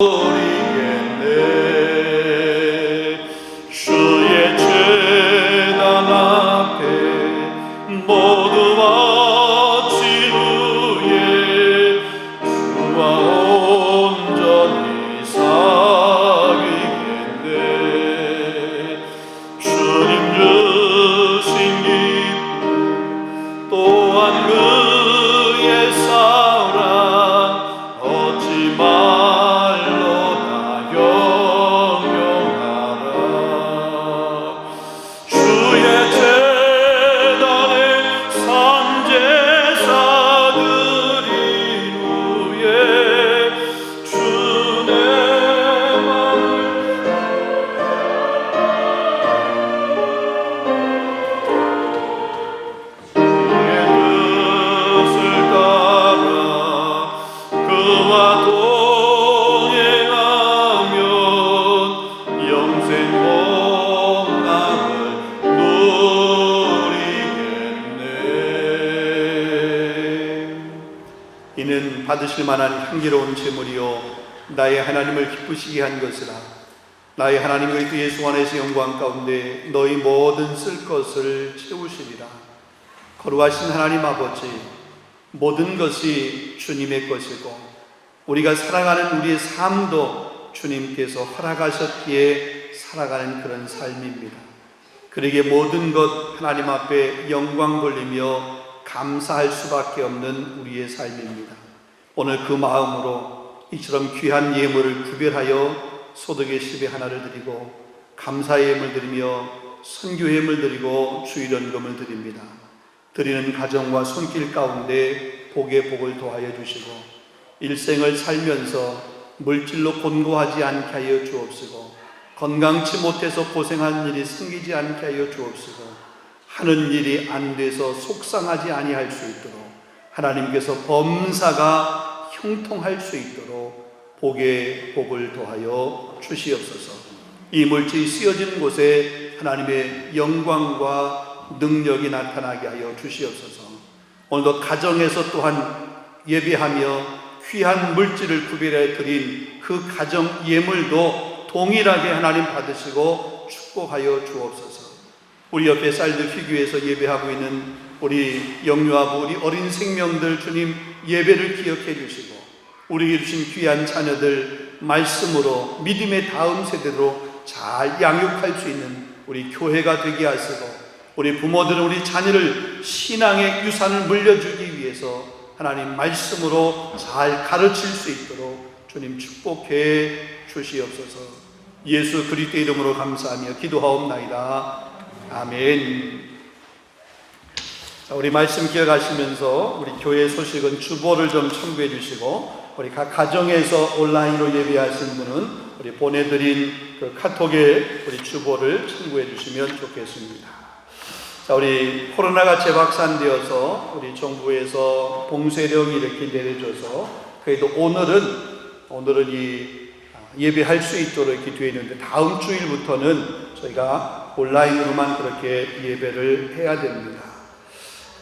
드 산 받으실 만한 향기로운 제물이요 나의 하나님을 기쁘시게 한 것이라 나의 하나님 그리스도 예수 안에서 영광 가운데 너희 모든 쓸 것을 채우시리라 거룩하신 하나님 아버지 모든 것이 주님의 것이고 우리가 살아가는 우리의 삶도 주님께서 허락하셨기에 살아가는 그런 삶입니다. 그러기에 모든 것 하나님 앞에 영광 돌리며 감사할 수밖에 없는 우리의 삶입니다. 오늘 그 마음으로 이처럼 귀한 예물을 구별하여 소득의 십의 하나를 드리고 감사의 예물 드리며 선교 예물 드리고 주일연금을 드립니다. 드리는 가정과 손길 가운데 복의 복을 더하여 주시고 일생을 살면서 물질로 곤고하지 않게 하여 주옵시고 건강치 못해서 고생한 일이 생기지 않게 하여 주옵시고 하는 일이 안 돼서 속상하지 아니할 수 있도록 하나님께서 범사가 형통할 수 있도록 복의 복을 더하여 주시옵소서. 이 물질이 쓰여진 곳에 하나님의 영광과 능력이 나타나게 하여 주시옵소서. 오늘도 가정에서 또한 예배하며 귀한 물질을 구별해 드린 그 가정 예물도 동일하게 하나님 받으시고 축복하여 주옵소서. 우리 옆에 쌀드 피규에서 예배하고 있는 우리 영유아부 우리 어린 생명들 주님 예배를 기억해 주시고 우리에게 주신 귀한 자녀들 말씀으로 믿음의 다음 세대로 잘 양육할 수 있는 우리 교회가 되게 하시고 우리 부모들은 우리 자녀를 신앙의 유산을 물려주기 위해서 하나님 말씀으로 잘 가르칠 수 있도록 주님 축복해 주시옵소서. 예수 그리스도 이름으로 감사하며 기도하옵나이다. 아멘. 자, 우리 말씀 기억하시면서 우리 교회 소식은 주보를 좀 첨부해 주시고 우리 각 가정에서 온라인으로 예배하신 분은 우리 보내드린 그 카톡에 우리 주보를 참고해 주시면 좋겠습니다. 자, 우리 코로나가 재확산되어서 우리 정부에서 봉쇄령이 이렇게 내려져서 그래도 오늘은 오늘은 이 아, 예배할 수 있도록 이렇게 되어 있는데 다음 주일부터는 저희가 온라인으로만 그렇게 예배를 해야 됩니다.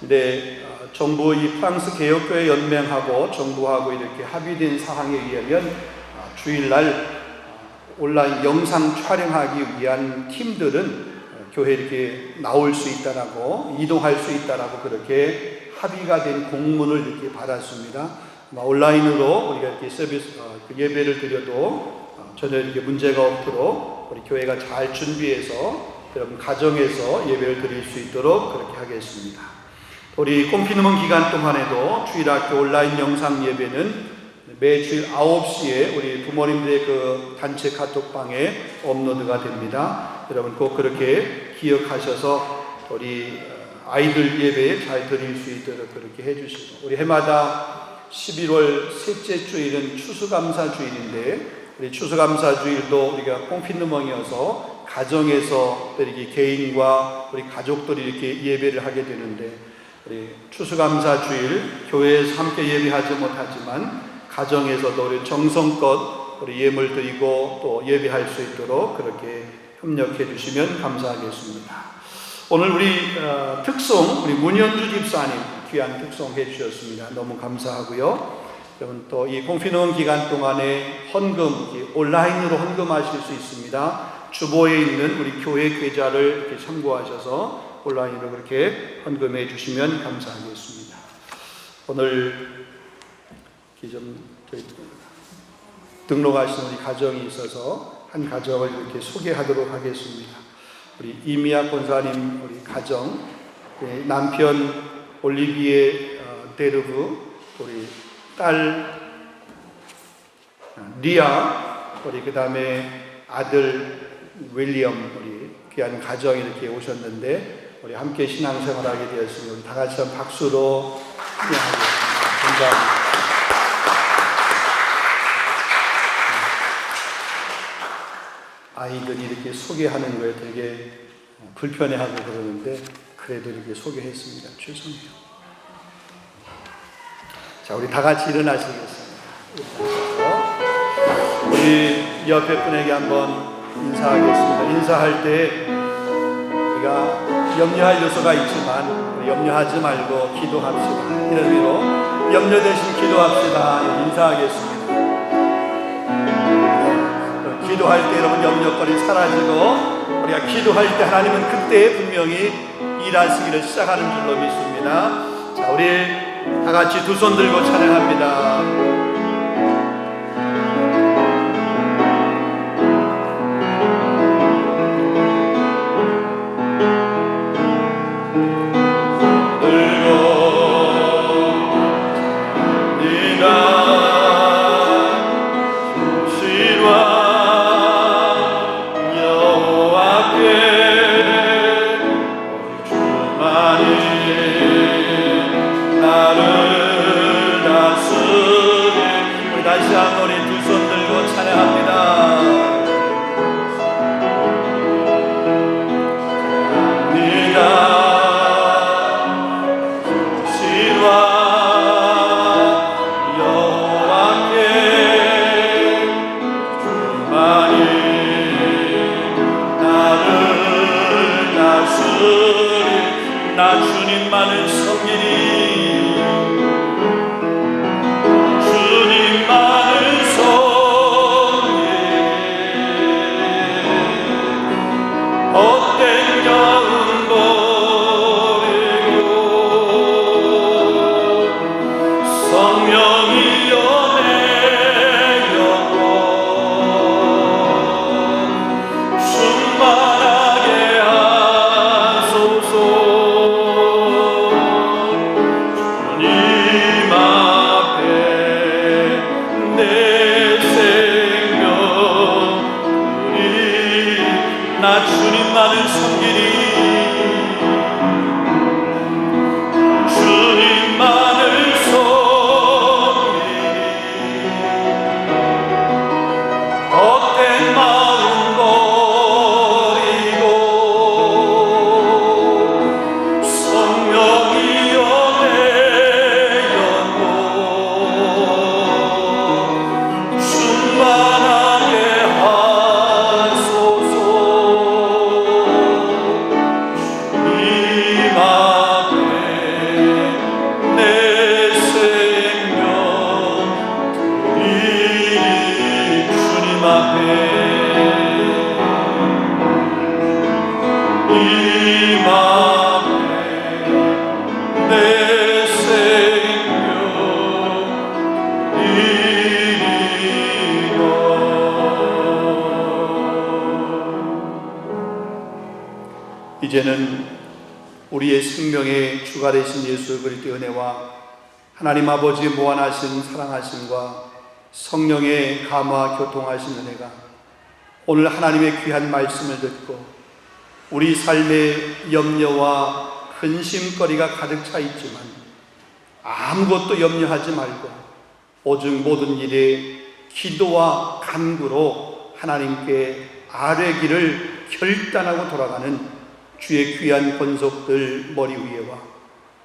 근데 어, 정부 이 프랑스 개혁교회 연맹하고 정부하고 이렇게 합의된 사항에 의하면 어, 주일날 어, 온라인 영상 촬영하기 위한 팀들은 어, 교회 이렇게 나올 수 있다라고 이동할 수 있다라고 그렇게 합의가 된 공문을 이렇게 받았습니다. 온라인으로 우리가 이렇게 서비스 어, 그 예배를 드려도 어, 전혀 이렇게 문제가 없도록 우리 교회가 잘 준비해서 여러분 가정에서 예배를 드릴 수 있도록 그렇게 하겠습니다. 우리 꼼피누먼 기간 동안에도 주일학교 온라인 영상 예배는 매주일 9시에 우리 부모님들의 그 단체 카톡방에 업로드가 됩니다. 여러분 꼭 그렇게 기억하셔서 우리 아이들 예배에 잘 드릴 수 있도록 그렇게 해주시고 우리 해마다 11월 셋째 주일은 추수감사 주일인데 우리 추수감사 주일도 우리가 꽁피누멍이어서 가정에서 또 이렇게 개인과 우리 가족들이 이렇게 예배를 하게 되는데 우리 추수감사 주일 교회에서 함께 예배하지 못하지만 가정에서도 우리 정성껏 우리 예물 드리고 또 예배할 수 있도록 그렇게 협력해 주시면 감사하겠습니다. 오늘 우리 어, 특송 우리 문현주 집사님 귀한 특송 해 주셨습니다. 너무 감사하고요. 여러분 또 이 공피노원 기간 동안에 헌금 온라인으로 헌금하실 수 있습니다. 주보에 있는 우리 교회 계좌를 참고하셔서 온라인으로 그렇게 헌금해 주시면 감사하겠습니다. 오늘 좀 등록하신 우리 가정이 있어서 한 가정을 이렇게 소개하도록 하겠습니다. 우리 이미아 권사님 우리 가정 네, 남편 올리비에 어, 데르브 우리 딸 어, 리아 우리 그 다음에 아들 윌리엄 우리 귀한 가정이 이렇게 오셨는데 우리 함께 신앙생활하게 되었으니 우리 다 같이 한 박수로 환영하겠습니다. 감사합니다. 아이들이 이렇게 소개하는 거에 되게 불편해하고 그러는데 그래도 이렇게 소개했습니다. 죄송해요. 자, 우리 다 같이 일어나시겠습니다. 우리 옆에 분에게 한번 인사하겠습니다. 인사할 때 우리가 염려할 요소가 있지만 염려하지 말고 기도합시다. 이런 의미로 염려 대신 기도합시다. 인사하겠습니다. 기도할 때 여러분 염려거리 사라지고 우리가 기도할 때 하나님은 그때 분명히 일하시기를 시작하는 줄로 믿습니다. 자, 우리 다 같이 두 손 들고 찬양합니다. 나 주님만을 섬기니 주님만을 섬기니 헛된 성령 나 주님 만을 섬기니 이제는 우리의 생명의 주가 되신 예수 그리스도의 은혜와 하나님 아버지의 무한하신 사랑하심과 성령의 감화 교통하신 은혜가 오늘 하나님의 귀한 말씀을 듣고 우리 삶의 염려와 근심거리가 가득 차 있지만 아무것도 염려하지 말고 오직 모든 일에 기도와 간구로 하나님께 아뢰기를 결단하고 돌아가는 주의 귀한 권속들 머리 위에와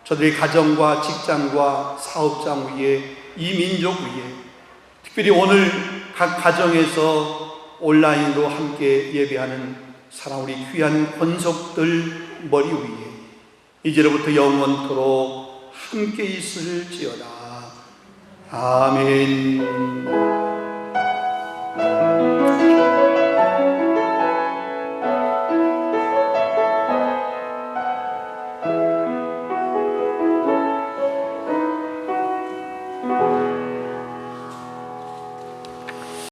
저들의 가정과 직장과 사업장 위에 이 민족 위에 특별히 오늘 각 가정에서 온라인으로 함께 예배하는 사랑 우리 귀한 권속들 머리 위에 이제로부터 영원토록 함께 있을지어다 아멘.